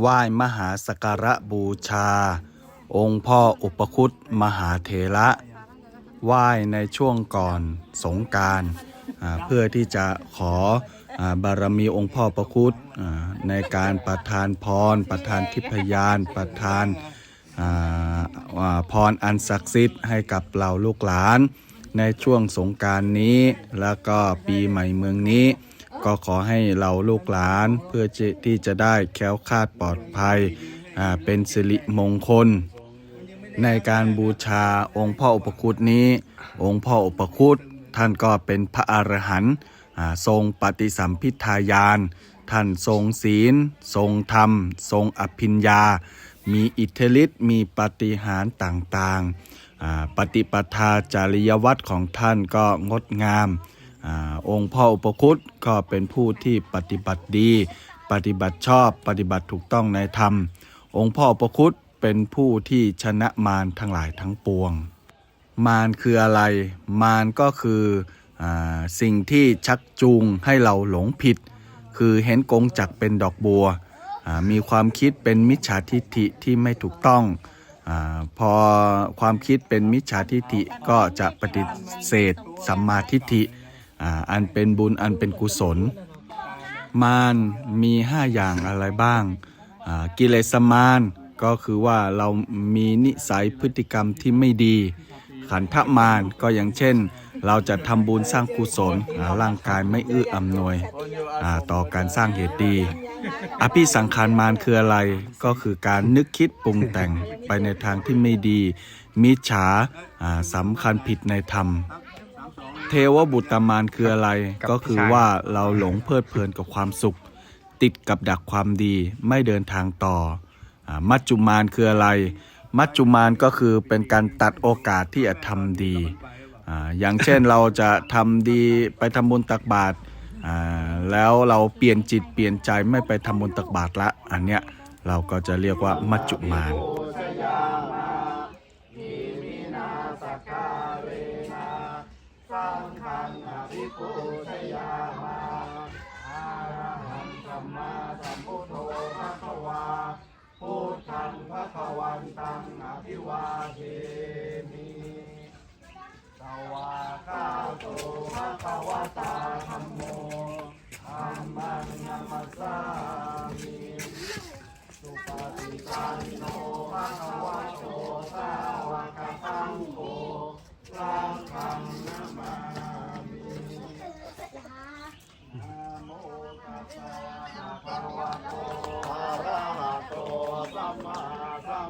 ไหว้มหาสการะบูชา องค์พ่ออุปคุตมหาเถระไหว้ในช่วงก่อนสงการเพื่อที่จะขอบารมีองค์พ่อประคุตในการประทานพร ประทานทิพยาน ประทานพรอันศักดิ์สิทธิ์ให้กับเราลูกหลาน ในช่วงสงการนี้ แล้วก็ปีใหม่เมืองนี้ ก็ขอให้เราลูกหลานเพื่อที่จะได้แค้วคาดปลอดภัยเป็นสิริมงคล ในการบูชาองค์พ่ออุปคุตนี้ องค์พ่ออุปคุตท่านก็เป็นพระอรหันต์ทรงปฏิสัมพิทายาน ท่านทรงศีล ทรงธรรม ทรงอภิญญา มีอิทธิฤทธิ์มีปฏิหารต่างๆอ่าปฏิปทาจริยวัตรของท่านก็งดงาม อองค์พ่ออุปคุตก็เป็นผู้ที่ปฏิบัติดี ปฏิบัติชอบปฏิบัติถูกต้องในธรรม องค์พ่ออุปคุตเป็นผู้ที่ชนะมารทั้งหลายทั้งปวง มารคืออะไร มารก็คืออสิ่งที่ชักจูงให้เราหลงผิด คือเห็นกงจักเป็นดอกบัว มีความคิดเป็นมิจฉาทิฏฐิที่ไม่ถูกต้องอพอความคิดเป็นมิจฉาทิฏฐิก็จะปฏิเสธสัมมาทิฏฐิ อันเป็นบุญอันเป็นกุศล มารมีห้าอย่างอะไรบ้างกิเลสมารก็คือว่าเรามีนิสัยพฤติกรรมที่ไม่ดี ขันธมารก็อย่างเช่น เราจะทำบุญสร้างกุศลร่างกายไม่อื้ออำนวยอาต่อการสร้างเหตุดี อภิสังขารมารคืออะไรก็คือการนึกคิดปรุงแต่งไปในทางที่ไม่ดี มิจฉาสำคัญผิดในธรรม เทวบุตรมารคืออะไร ก็คือว่าเราหลงเพลิดเพลินกับความสุข ติดกับดักความดีไม่เดินทางต่ออามัจจุมารคืออะไร มัจจุมารก็คือเป็นการตัดโอกาสที่จะทำดีอาอย่างเช่นเราจะทำดีไปทำบุญตักบาตรอ่าแล้วเราเปลี่ยนจิตเปลี่ยนใจไม่ไปทำบุญตักบาตรละ อันเนี้ยเราก็จะเรียกว่ามัจจุมา ตาม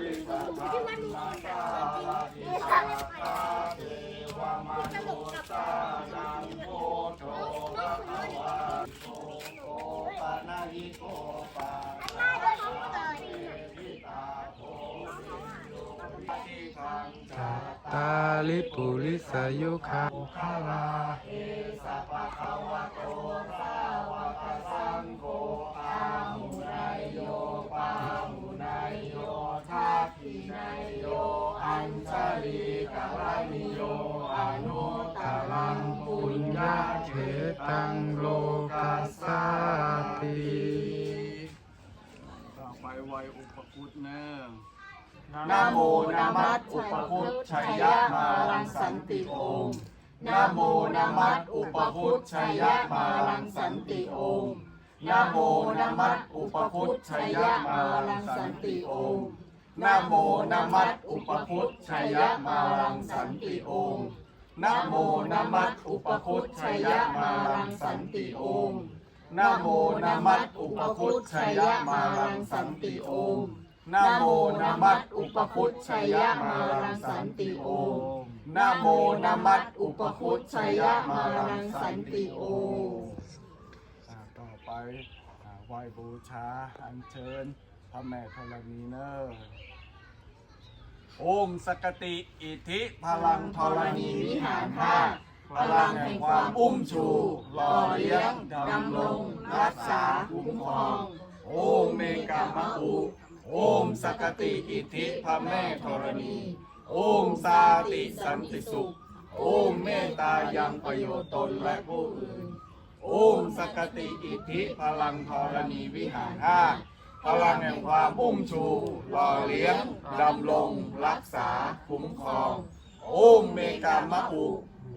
ที่วัดมีคนแบบนี้ตลกกับตาลิปุริสายุคาปุ ญญาเขตังโลกัสสาติต่อไปวัยอุปคุตเนอนะโมนามัสอุปคุตชัยยะมาลังสันติองค์นะโมนามัสอุปคุตชัยยะมาลังสันติองค์นะโมนามัสอุปคุตชัยยะมาลังสันติองค์นะโมนามัสอุปคุตชัยยะมาลังสันติองค์ นะโมนามัสอุปคุตชัยยะมาลังสันติองค์นะโมนามัสอุปคุตชัยยะมาลังสันติองค์นะโมนามัสอุปคุตชัยยะมาลังสันติโอมนะโมนามัสอุปคุตชัยยะมาลังสันติโอมอ่าไหว้บูชาอัญเชิญพระแม่ธรณีเนอร์ โอมสกติอิทธิพลังธรณีวิหารห้าพลังแห่งความอุ้มชู หล่อเลี้ยงดำรงรักษาคุ้มครองโอมเมกามะอุโอมสกติอิทธิพระแม่ธรณี โอมสาติสันติสุข โอมเมตตายังประโยชน์ตนและผู้อื่น โอมสกติอิทธิพลังธรณีวิหารห้า พลังแห่งความอุ้มชูหล่อเลี้ยงดำรงรักษาคุ้มครองโอมเมกามะอุ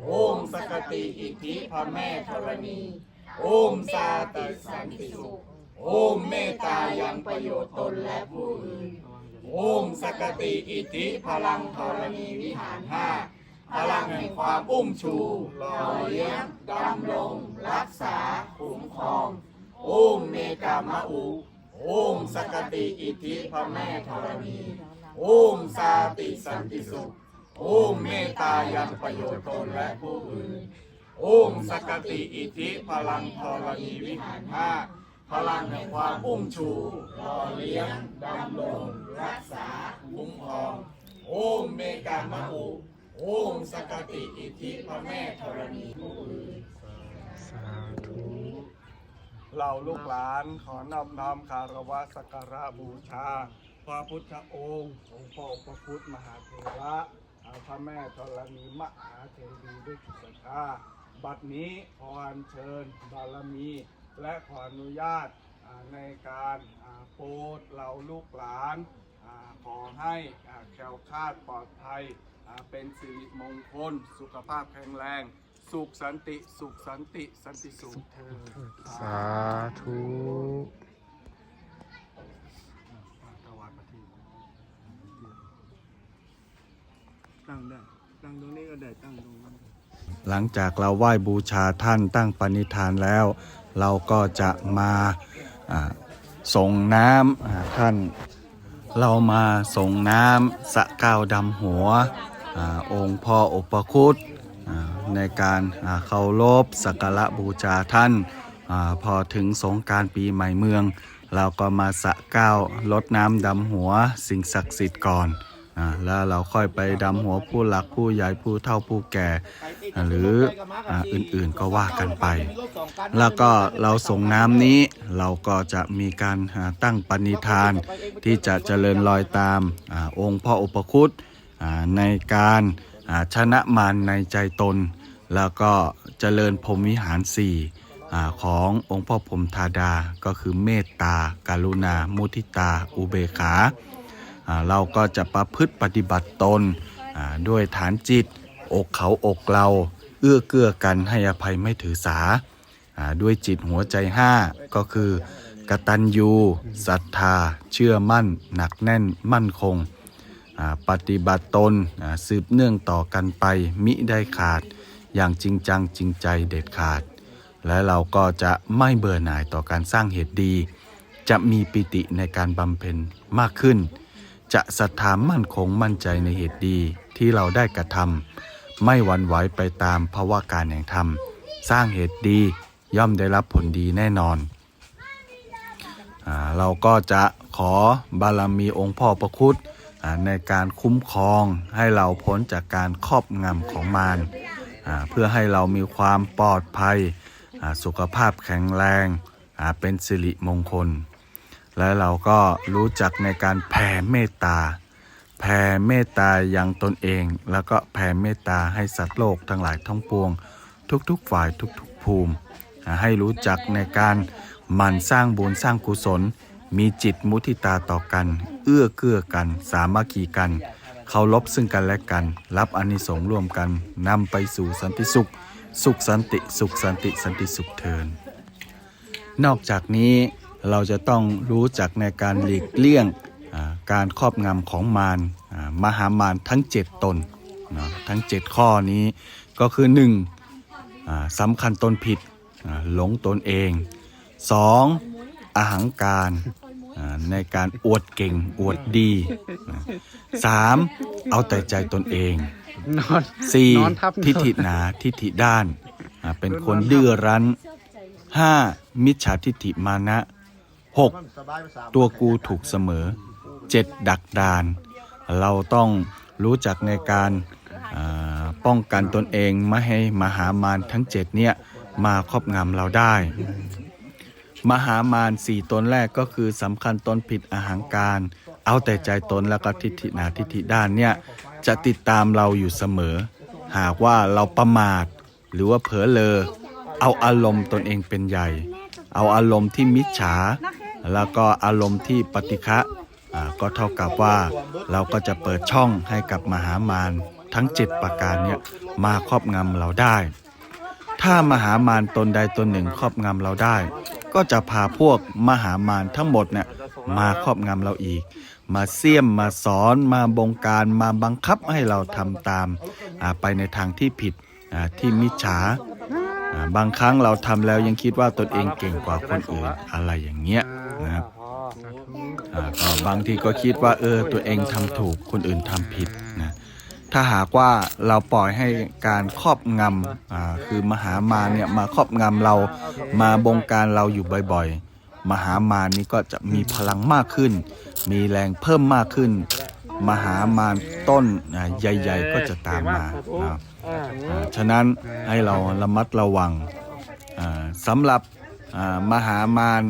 โอมสกติอิทธิพระแม่ธรณี โอมสาติสันติสุข โอมเมตตายังประโยชน์ตนและผู้อื่น โอมสกติอิทธิพลังธรณีวิหารห้าพลังแห่งความอุ้มชูหล่อเลี้ยงดำรงรักษาคุ้มครองโอมเมกามะอุ โอมสกติอิทธิพระแม่ธรณีโอมสาติสันติสุขโอมเมตตายังประโยชน์ตนและผู้อื่นโอมสกติอิทธิพลังธรณีวิหารห้าพลังแห่งความอุ้มชูหล่อเลี้ยงดำรงรักษาคุ้มครองโอมเมกามะอุโอมสกติอิทธิพระแม่ธรณีผู้อื่น เราลูกหลานขอนอบน้อมคารวะสักการะบูชา พระพุทธองค์องค์พ่อพระพุทธมหาเถระพระแม่ธรณีมหาเทวีด้วยจิตศรัทธาบัดนี้ขออัญเชิญบารมี และขออนุญาตในการโปรดเราลูกหลานขอให้แคล้วคลาดปลอดภัยเป็นสิริมงคล สุขภาพแข็งแรง สุขสันติสุขสันติสันติสุขเธอญสาธุถวายพระทีตั้งได้ตั้งตรงนี้ก็ได้ตั้งตรงนั้นหลังจากเราไหว้บูชาท่านตั้งปณิธานแล้ว เราก็จะมาอ่าส่งน้ำอ่าท่าน เรามาส่งน้ำสะก้าวดำหัวอาองค์พ่ออุปคุตอ่า ในการเคารพสักการะบูชาท่านอพอถึงสงการปีใหม่เมือง เราก็มาสะก้าวลดน้ำดำหัวสิ่งศักดิ์สิทธิ์ก่อนอแล้วเราค่อยไปดำหัวผู้หลักผู้ใหญ่ผู้เฒ่าผู้แก่ หรือออื่นๆก็ว่ากันไป แล้วก็เราส่งน้ำนี้เราก็จะมีการตั้งปณิธานที่จะเจริญรอยตามอองค์พ่ออุปคุตในการ ชนะมารในใจตน แล้วก็เจริญพรมวิหารสี่ขององค์พ่อพรมธาดาก็คือเมตตาการุณา มุทิตา อุเบกขาเราก็จะประพฤติปฏิบัติตนด้วยฐานจิต อกเขาอกเรา เอื้อเกื้อกันให้อภัยไม่ถือสา ด้วยจิตหัวใจห้าก็คือกตัญญูศรัทธา เชื่อมั่น หนักแน่นมั่นคง ปฏิบัติตนสืบเนื่องต่อกันไป มิได้ขาดอย่างจริงจังจริงใจเด็ดขาด และเราก็จะไม่เบื่อหน่ายต่อการสร้างเหตุดี จะมีปิติในการบำเพ็ญมากขึ้น จะศรัทธามั่นคงมั่นใจในเหตุดีที่เราได้กระทำไม่หวั่นไหวไปตามภาวะการแห่งธรรม สร้างเหตุดีย่อมได้รับผลดีแน่นอนอเราก็จะขอบารมีองค์พ่อประคุต ในการคุ้มครองให้เราพ้นจากการครอบงำของมารเพื่อให้เรามีความปลอดภัยสุขภาพแข็งแรงเป็นสิริมงคล และเราก็รู้จักในการแผ่เมตตา แผ่เมตตายังตนเอง แล้วก็แผ่เมตตาให้สัตว์โลกทั้งหลายทั้งปวง ทุกๆฝ่ายทุกๆภูมิ ให้รู้จักในการหมั่นสร้างบุญสร้างกุศล มีจิตมุทิตาต่อกัน เอื้อเกื้อกัน สามัคคีกัน เคารพซึ่งกันและกัน รับอานิสงส์ร่วมกันนำไปสู่สันติสุข สุขสันติสุขสันติสันติสุขเทิน นอกจากนี้เราจะต้องรู้จักในการหลีกเลี่ยงการครอบงำของมารมหามารทั้ง 7 ตนนะทั้ง 7 ข้อนี้ก็คือ 1. อ่าสำคัญตนผิดหลงตนเอง 2. อาหังการ ในการอวดเก่งอวดดีนะสามเอาแต่ใจตนเองนอน สี่นอนทับทิฏฐิหนาทิฏฐิด้านอ่าเป็นคนดื้อรั้นห้ามิจฉาทิฏฐิมานะหก ตัวกูถูกเสมอเจ็ดดักดาน เราต้องรู้จักในการอ่าป้องกันตนเองไม่ให้มหามารทั้งเจ็ดเนี่ยมาครอบงำเราได้ มหามารสี่ตนแรกก็คือสำคัญตนผิดอาหารการ เอาแต่ใจตนแล้วก็ทิฏฐิหนาทิฏฐิด้านเนี่ยจะติดตามเราอยู่เสมอ หากว่าเราประมาท หรือว่าเผลอเลอเอาอารมณ์ตนเองเป็นใหญ่ เอาอารมณ์ที่มิจฉา แล้วก็อารมณ์ที่ปฏิฆะก็เท่ากับว่าเราก็จะเปิดช่องให้กับมหามารทั้ง 7 ประการเนี่ยมาครอบงำเราได้ ถ้ามหามารตนใดตนหนึ่งครอบงำเราได้ ก็จะพาพวกมหามารทั้งหมดเนี่ยมาครอบงำเราอีก มาเสี่ยมมาสอนมาบงการมาบังคับให้เราทำตามไปในทางที่ผิดที่มิจฉาบางครั้งเราทำแล้วยังคิดว่าตนเองเก่งกว่าคนอื่นอะไรอย่างเงี้ยนะครับก็บางทีก็คิดว่าเออตัวเองทำถูกคนอื่นทำผิดนะ ถ้าหากว่าเราปล่อยให้การครอบงำอ่าคือมหามารเนี่ยมาครอบงำเรามาบงการเราอยู่บ่อยๆ มหามารนี้ก็จะมีพลังมากขึ้น มีแรงเพิ่มมากขึ้น มหามารต้นใหญ่ๆ ก็จะตามมาฉะนั้นให้เราระมัดระวังสำหรับมหามาร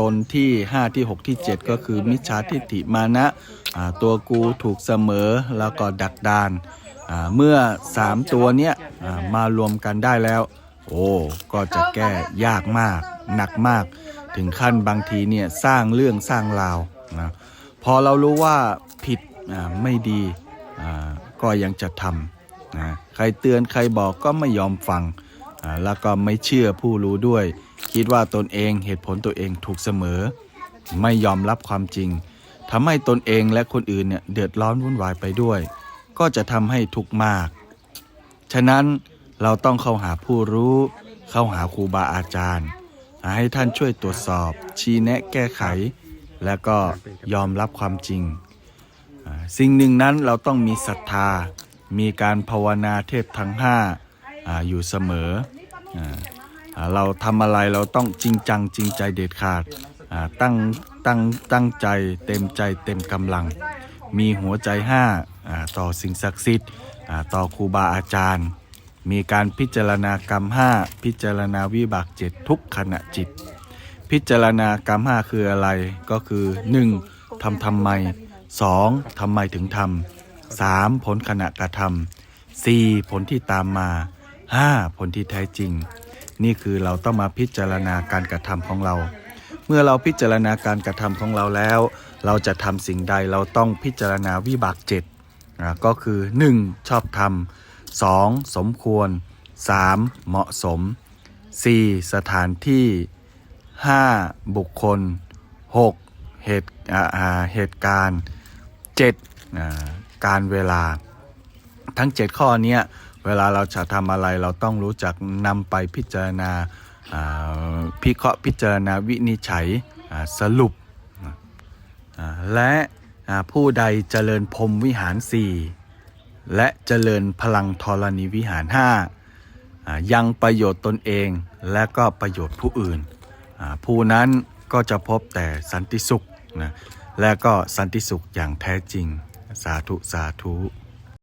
ตนที่ 5 ที่ 6 ที่ 7 ก็คือมิจฉาทิฏฐิมานะ ตัวกูถูกเสมอแล้วก็ดักดาน เมื่อ 3 ตัวเนี้ยมารวมกันได้แล้ว โอ้ก็จะแก้ยากมากหนักมาก ถึงขั้นบางทีเนี่ยสร้างเรื่องสร้างราวนะพอเรารู้ว่าผิดไม่ดีก็ยังจะทำนะใครเตือนใครบอกก็ไม่ยอมฟัง แล้วก็ไม่เชื่อผู้รู้ด้วย คิดว่าตนเองเหตุผลตัวเองถูกเสมอ ไม่ยอมรับความจริง ทำให้ตนเองและคนอื่นเนี่ยเดือดร้อนวุ่นวายไปด้วย ก็จะทำให้ทุกข์มาก ฉะนั้นเราต้องเข้าหาผู้รู้ เข้าหาครูบาอาจารย์ ให้ท่านช่วยตรวจสอบ ชี้แนะแก้ไข และก็ยอมรับความจริง สิ่งหนึ่งนั้นเราต้องมีศรัทธา มีการภาวนาเทพทั้งห้าอยู่เสมอเราทำอะไรเราต้องจริงจังจริงใจเด็ดขาดตั้ง ตั้งตั้งใจเต็มใจเต็มกำลัง มีหัวใจห้าต่อสิ่งศักดิ์สิทธิ์ต่อครูบาอาจารย์ มีการพิจารณากรรม5พิจารณาวิบากเจ็ดทุกขณะจิต พิจารณากรรม5คืออะไรก็คือ 1. ทำทำไม 2. ทำไมถึงทำ 3. ผลขณะกระทำ 4. ผลที่ตามมา 5. ผลที่แท้จริง นี่คือเราต้องมาพิจารณาการกระทำของเรา เมื่อเราพิจารณาการกระทำของเราแล้ว เราจะทำสิ่งใดเราต้องพิจารณาวิบากเจ็ดอ่าก็คือ 1. ชอบธรรม 2. สมควร 3. เหมาะสม 4. สถานที่ 5. บุคคล 6. เหตุอ่าเหตุการณ์ 7. อ่าการเวลา ทั้ง 7 ข้อนี้เวลาเราจะทำอะไรเราต้องรู้จักนำไปพิจารณา พิเคราะห์พิจารณาวินิจฉัยสรุป และผู้ใดเจริญพรมวิหารสี่และเจริญพลังธรณีวิหารห้ายังประโยชน์ตนเองและก็ประโยชน์ผู้อื่น ผู้นั้นก็จะพบแต่สันติสุขนะและก็สันติสุขอย่างแท้จริง สาธุ สาธุ